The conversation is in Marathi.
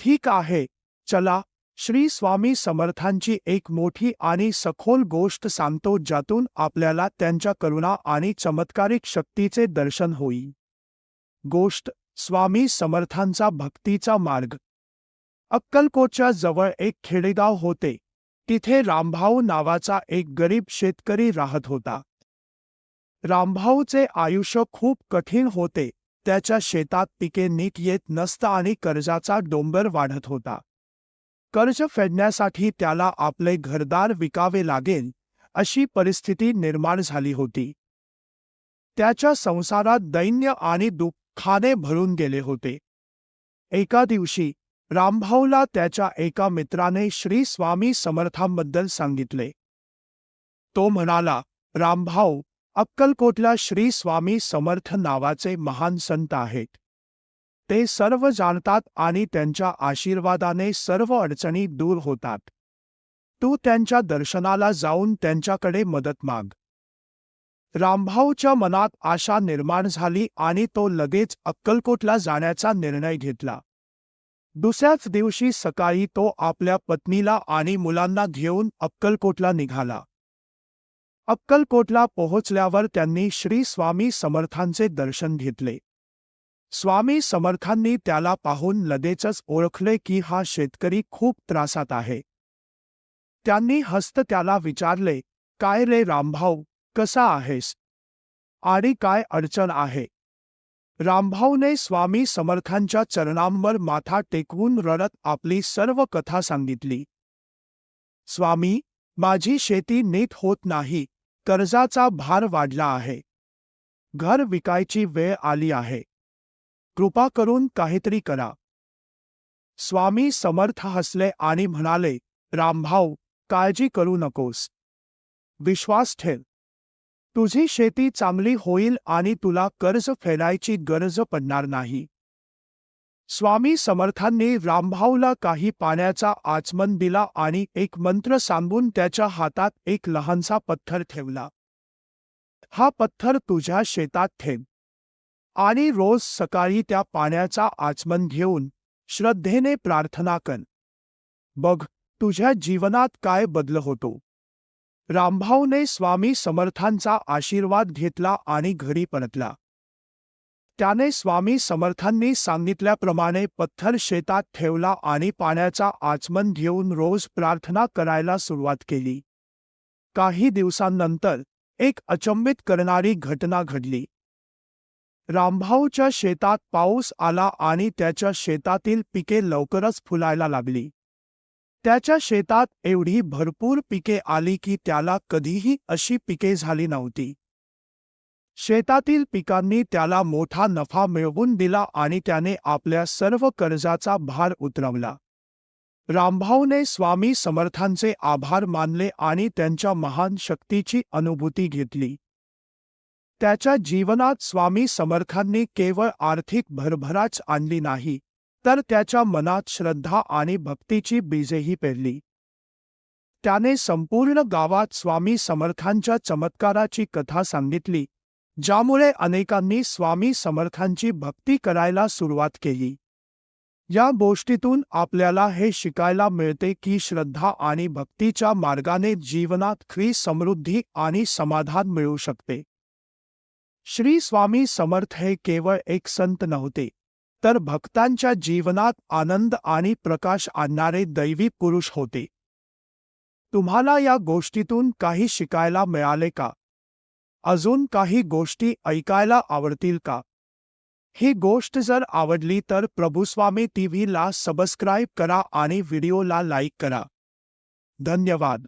ठीक आहे. चला श्री स्वामी समर्थांची एक मोठी आणि सखोल गोष्ट सांगतो ज्यातून आपल्याला त्यांच्या करुणा आणि चमत्कारिक शक्तीचे दर्शन होईल. गोष्ट स्वामी समर्थांचा भक्तीचा मार्ग. अक्कलकोटच्या जवळ एक खेडेगाव होते. तिथे रामभाऊ नावाचा एक गरीब शेतकरी राहत होता. रामभाऊचे आयुष्य खूप कठीण होते. त्याच्या शेतात पिके नीट येत नसता आणि कर्जाचा डोंबर वाढत होता. कर्ज फेडण्यासाठी त्याला आपले घरदार विकावे लागेल अशी परिस्थिती निर्माण झाली होती. त्याच्या संसारात दैन्य आणि दुःखाने भरून गेले होते. एका दिवशी रामभाऊला त्याच्या एका मित्राने श्री स्वामी समर्थांबद्दल सांगितले. तो म्हणाला रामभाऊ अक्कलकोटला श्री स्वामी समर्थ नावाचे महान संत आहेत. ते सर्व जाणतात आणि त्यांच्या आशीर्वादाने सर्व अडचणी दूर होतात. तू त्यांच्या दर्शनाला जाऊन त्यांच्याकडे मदत माग. रामभाऊच्या मनात आशा निर्माण झाली आणि तो लगेच अक्कलकोटला जाण्याचा निर्णय घेतला. दुसऱ्याच दिवशी सकाळी तो आपल्या पत्नीला आणि मुलांना घेऊन अक्कलकोटला निघाला. अक्कलकोटला पोहोचल्यावर त्यांनी श्री स्वामी समर्थांचे दर्शन घेतले. स्वामी समर्थांनी त्याला पाहून लगेचच ओळखले की हा शेतकरी खूप त्रासात आहे. त्यांनी हस्त त्याला विचारले काय रे रामभाऊ कसा आहेस? आणि काय अडचण आहे? रामभाऊने स्वामी समर्थांच्या चरणांवर माथा टेकवून रडत आपली सर्व कथा सांगितली. स्वामी माझी शेती नीट होत नाही कर्जाचा भार वाढला आहे. घर विकायची वेळ आली आहे. कृपा करून काहीतरी करा. स्वामी समर्थ हसले आणि म्हणाले रामभाऊ काळजी करू नकोस. विश्वास ठेव. तुझी शेती चांगली होईल आणि तुला कर्ज फेडायची गरज पडणार नाही. स्वामी समर्थांनी रामभाऊला काही पाण्याचा आचमन दिला आणि एक मंत्र सांगून त्याच्या हातात एक लहानसा पत्थर ठेवला. हा पत्थर तुझ्या शेतात ठेव. आणि रोज सकाळी त्या पाण्याचा आचमन घेऊन श्रद्धेने प्रार्थना कर. बघ तुझ्या जीवनात काय बदल होतो. रामभाऊने स्वामी समर्थांचा आशीर्वाद घेतला आणि घरी परतला. त्याने स्वामी समर्थांनी सांगितल्याप्रमाणे पत्थर शेतात ठेवला आणि पाण्याचा आचमन घेऊन रोज प्रार्थना करायला सुरुवात केली. काही दिवसांनंतर एक अचंबित करणारी घटना घडली. रामभाऊच्या शेतात पाऊस आला आणि त्याच्या शेतातील पिके लवकरच फुलायला लागली. त्याच्या शेतात एवढी भरपूर पिके आली की त्याला कधीही अशी पिके झाली नव्हती. शेतातील पिकांनी त्याला मोठा नफा मिळवून दिला आणि त्याने आपल्या सर्व कर्जाचा भार उतरवला. रामभाऊने स्वामी समर्थांचे आभार मानले आणि त्यांच्या महान शक्तीची अनुभूती घेतली. त्याच्या जीवनात स्वामी समर्थांनी केवळ आर्थिक भरभराच आणली नाही तर त्याच्या मनात श्रद्धा आणि भक्तीची बीजेही पेरली. त्याने संपूर्ण गावात स्वामी समर्थांच्या चमत्काराची कथा सांगितली ज्यामुळे अनेकांनी स्वामी समर्थांची भक्ती करायला सुरुवात केली. या गोष्टीतून आपल्याला हे शिकायला मिळते की श्रद्धा आणि भक्तीच्या मार्गाने जीवनात ख्री समृद्धी आणि समाधान मिळू शकते. श्री स्वामी समर्थ हे केवळ एक संत नव्हते तर भक्तांच्या जीवनात आनंद आणि प्रकाश आणणारे दैवी पुरुष होते. तुम्हाला या गोष्टीतून काही शिकायला मिळाले का? अजून काही गोष्टी ऐकायला आवडतील का? ही गोष्ट जर आवडली तर प्रभुस्वामी टीव्हीला सबस्क्राईब करा आणि व्हिडिओला लाईक करा. धन्यवाद.